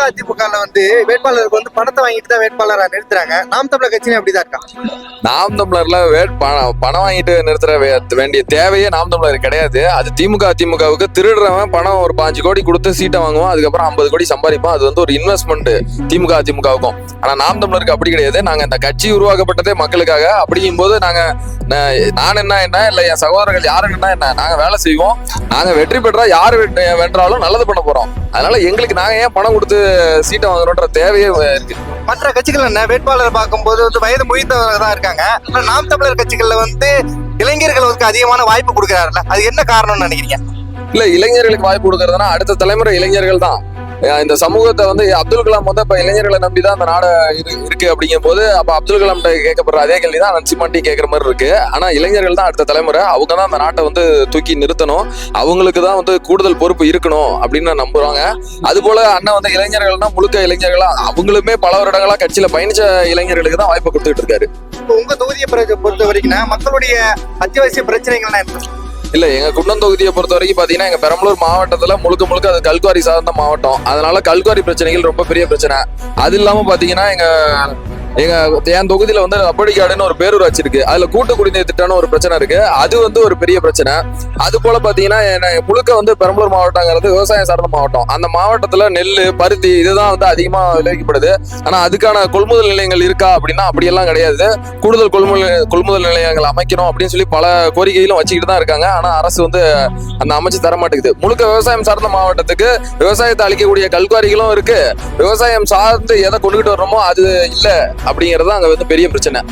திமுக அதிமுக வந்து வேட்பாளருக்கு வந்து பணத்தை வாங்கிட்டு தான் வேட்பாளரா நிறுத்துறாங்க. நாம் தமிழர் கட்சியும் அப்படிதான் இருக்கா? நாம் தமிழர்ல வேட் பணம் பணம் வாங்கிட்டு நிறுத்துற வே- வேண்டிய தேவையே நாம் தமிழர் கிடையாது. அது திமுக அதிமுகவுக்கு திருடுறவன் பணம் ஒரு பாஞ்சு கோடி கொடுத்து சீட்டை வாங்குவோம் அதுக்கப்புறம் ஐம்பது கோடி சம்பாதிப்போம் அது வந்து ஒரு இன்வெஸ்ட்மெண்ட் திமுக அதிமுகவுக்கும். ஆனா நாம் தமிழருக்கு அப்படி கிடையாது. நாங்க இந்த கட்சி உருவாக்கப்பட்டதே மக்களுக்காக. அப்படிங்கும்போது நாங்க நான் என்ன என்ன இல்ல என் சகோதரர்கள் யாரு என்ன என்ன நாங்க வேலை செய்வோம். நாங்க வெற்றி பெற்றா யாரு வென்றாலும் நல்லது பண்ண போறோம். அதனால எங்களுக்கு நாங்க ஏன் பணம் கொடுத்து சீட்டை வாங்கணுன்ற தேவையே இருக்கு. மற்ற கட்சிகள் என்ன? வேட்பாளரை பார்க்கும்போது வந்து வயது முதிர்ந்தவங்க தான் இருக்காங்க. நாம் தமிழர் கட்சிகள்ல வந்து இளைஞர்களுக்கு அதிகமான வாய்ப்பு கொடுக்குறாருல்ல. அது என்ன காரணம்னு நினைக்கிறீங்க? இல்ல இளைஞர்களுக்கு வாய்ப்பு கொடுக்கறதுனா அடுத்த தலைமுறை இளைஞர்கள் தான். இந்த சமூகத்தை வந்து அப்துல் கலாம் வந்து இப்ப இளைஞர்களை நம்பி தான் அந்த நாடு இரு- இருக்கு அப்படிங்கும் போது அப்ப அப்துல் கலாம் கேட்கப்படுற அதே கேள்வி தான் நன்சிமாட்டி கேட்கற மாதிரி இருக்கு. ஆனா இளைஞர்கள் தான் அடுத்த தலைமுறை. அவங்க தான் அந்த நாட்டை வந்து தூக்கி நிறுத்தணும். அவங்களுக்கு தான் வந்து கூடுதல் பொறுப்பு இருக்கணும் அப்படின்னு நம்புறாங்க. அது போல அண்ணன் வந்து இளைஞர்கள்னா முழுக்க இளைஞர்களா அவங்களுமே பல வருடங்களா கட்சியில பயணிச்ச இளைஞர்களுக்கு தான் வாய்ப்பு கொடுத்துட்டு இருக்காரு. இப்போ உங்க தொகுதியை பொறுத்த வரைக்கும் மக்களுடைய அத்தியாவசிய பிரச்சனைகள்லாம் என்ன? இல்ல எங்க குன்னம் தொகுதியை பொறுத்த வரைக்கும் பாத்தீங்கன்னா எங்க பெரம்பலூர் மாவட்டத்துல முழுக்க முழுக்க அது கல்குவாரி சார்ந்த மாவட்டம். அதனால கல்குவாரி பிரச்சனைகள் ரொம்ப பெரிய பிரச்சனை. அது இல்லாம பாத்தீங்கன்னா எங்க எங்க என் தொகுதியில வந்து அப்படிக்காடுன்னு ஒரு பேரூராட்சி இருக்கு. அதுல கூட்டு குடிநீர் திட்டம்னு ஒரு பிரச்சனை இருக்கு. அது வந்து ஒரு பெரிய பிரச்சனை. அது போல பாத்தீங்கன்னா என்ன- முழுக்க வந்து பெரம்பலூர் மாவட்டங்கிறது விவசாயம் சார்ந்த மாவட்டம். அந்த மாவட்டத்துல நெல் பருத்தி இதுதான் வந்து அதிகமா விளைவிக்கப்படுது. ஆனா அதுக்கான கொள்முதல் நிலையங்கள் இருக்கா அப்படின்னா அப்படியெல்லாம் கிடையாது. கூடுதல் கொள்முதல் கொள்முதல் நிலையங்கள் அமைக்கணும் அப்படின்னு சொல்லி பல கோரிக்கைகளும் வச்சுக்கிட்டு தான் இருக்காங்க. ஆனா அரசு வந்து அந்த அமைச்சு தர மாட்டேங்குது. முழுக்க விவசாயம் சார்ந்த மாவட்டத்துக்கு விவசாயத்தை அளிக்கக்கூடிய கல்குவாரிகளும் இருக்கு. விவசாயம் சார்ந்து எதை கொண்டுகிட்டு வர்றோமோ அது இல்லை. அப்படிங்கறது அங்கே வந்து பெரிய பிரச்சனை.